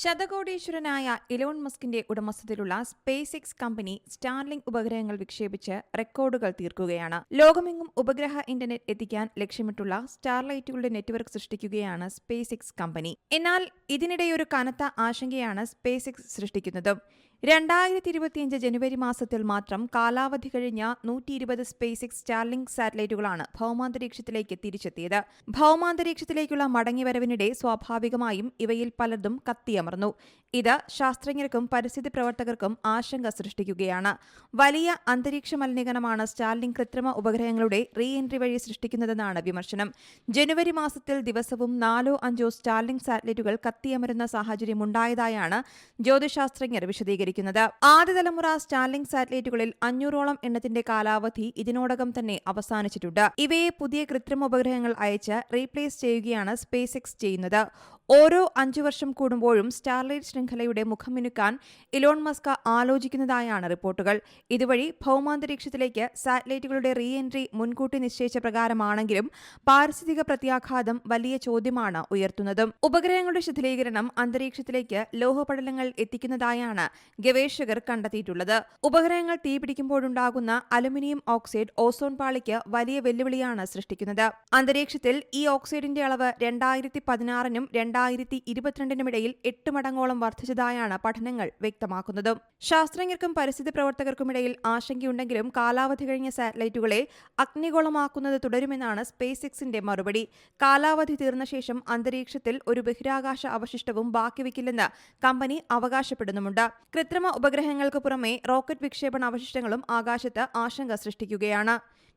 ശതകോടീശ്വരനായ Elon മസ്കിന്റെ ഉടമസ്ഥതയിലുള്ള space X company സ്റ്റാർലിംഗ് ഉപഗ്രഹങ്ങൾ വിക്ഷേപിച്ച് റെക്കോർഡുകൾ തീർക്കുകയാണ്. ലോകമെങ്ങും ഉപഗ്രഹ ഇന്റർനെറ്റ് എത്തിക്കാൻ ലക്ഷ്യമിട്ടുള്ള സ്റ്റാർലൈറ്റുകളുടെ നെറ്റ്വർക്ക് സൃഷ്ടിക്കുകയാണ് സ്പേസ് എക്സ് കമ്പനി. എന്നാൽ ഇതിനിടെ ഒരു കനത്ത ആശങ്കയാണ് സ്പേസ് എക്സ് സൃഷ്ടിക്കുന്നത്. രണ്ടായിരത്തി ഇരുപത്തിയഞ്ച് ജനുവരി മാസത്തിൽ മാത്രം കാലാവധി കഴിഞ്ഞ നൂറ്റി ഇരുപത് സ്പേസ് എക്സ് സ്റ്റാർലിങ്ക് സാറ്റലൈറ്റുകളാണ് ഭൗമാന്തരീക്ഷത്തിലേക്ക് തിരിച്ചെത്തിയത്. ഭൗമാന്തരീക്ഷത്തിലേക്കുള്ള മടങ്ങിവരവിനിടെ സ്വാഭാവികമായും ഇവയിൽ പലതും കത്തിയമർന്നു. ഇത് ശാസ്ത്രജ്ഞർക്കും പരിസ്ഥിതി പ്രവർത്തകർക്കും ആശങ്ക സൃഷ്ടിക്കുകയാണ്. വലിയ അന്തരീക്ഷ മലിനീകരണമാണ് സ്റ്റാർലിംഗ് കൃത്രിമ ഉപഗ്രഹങ്ങളുടെ റീ എൻട്രി വഴി സൃഷ്ടിക്കുന്നതെന്നാണ് വിമർശനം. ജനുവരി മാസത്തിൽ ദിവസവും നാലോ അഞ്ചോ സ്റ്റാർലിംഗ് സാറ്റലൈറ്റുകൾ കത്തിയമരുന്ന സാഹചര്യമുണ്ടായതായാണ് ജ്യോതിശാസ്ത്രജ്ഞർ വിശദീകരിക്കുന്നത് ആദ്യ തലമുറ സ്റ്റാർലിംഗ് സാറ്റലൈറ്റുകളിൽ അഞ്ഞൂറോളം എണ്ണത്തിന്റെ കാലാവധി ഇതിനോടകം തന്നെ അവസാനിച്ചിട്ടുണ്ട്. ഇവയെ പുതിയ കൃത്രിമ ഉപഗ്രഹങ്ങൾ അയച്ച് റീപ്ലേസ് ചെയ്യുകയാണ് സ്പേസ് എക്സ് ചെയ്യുന്നത്. ഓരോ അഞ്ചു വർഷം കൂടുമ്പോഴും സ്റ്റാർലൈറ്റ് ശൃംഖലയുടെ മുഖമിനുക്കാൻ ഇലോൺ മസ്ക ആലോചിക്കുന്നതായാണ് റിപ്പോർട്ടുകൾ. ഇതുവഴി ഭൗമാന്തരീക്ഷത്തിലേക്ക് സാറ്റലൈറ്റുകളുടെ റീ എൻട്രി മുൻകൂട്ടി നിശ്ചയിച്ച പ്രകാരമാണെങ്കിലും പാരിസ്ഥിതിക പ്രത്യാഘാതം വലിയ ചോദ്യമാണ് ഉയർത്തുന്നത്. ഉപഗ്രഹങ്ങളുടെ ശിഥിലീകരണം അന്തരീക്ഷത്തിലേക്ക് ലോഹപടലങ്ങൾ എത്തിക്കുന്നതായാണ് ഗവേഷകർ കണ്ടെത്തിയിട്ടുള്ളത്. ഉപഗ്രഹങ്ങൾ തീപിടിക്കുമ്പോഴുണ്ടാകുന്ന അലുമിനിയം ഓക്സൈഡ് ഓസോൺ പാളിക്ക് വലിയ വെല്ലുവിളിയാണ് സൃഷ്ടിക്കുന്നത്. അന്തരീക്ഷത്തിൽ ഈ ഓക്സൈഡിന്റെ അളവ് രണ്ടായിരത്തി പതിനാറിനും രണ്ടായിരത്തി ഇരുപത്തിരണ്ടിനുമിടയിൽ എട്ട് മടങ്ങോളം വർദ്ധിച്ചതായാണ് പഠനങ്ങൾ വ്യക്തമാക്കുന്നത്. ശാസ്ത്രജ്ഞർക്കും പരിസ്ഥിതി പ്രവർത്തകർക്കുമിടയിൽ ആശങ്കയുണ്ടെങ്കിലും കാലാവധി കഴിഞ്ഞ സാറ്റലൈറ്റുകളെ അഗ്നിഗോളമാക്കുന്നത് തുടരുമെന്നാണ് സ്പേസ് എക്സിന്റെ മറുപടി. കാലാവധി തീർന്ന ശേഷം അന്തരീക്ഷത്തിൽ ഒരു ബഹിരാകാശ അവശിഷ്ടവും ബാക്കിവെക്കില്ലെന്ന് കമ്പനി അവകാശപ്പെടുന്നുമുണ്ട്. കൃത്രിമ ഉപഗ്രഹങ്ങൾക്ക് പുറമെ റോക്കറ്റ് വിക്ഷേപണ അവശിഷ്ടങ്ങളും ആകാശത്ത് ആശങ്ക സൃഷ്ടിക്കുകയാണ്.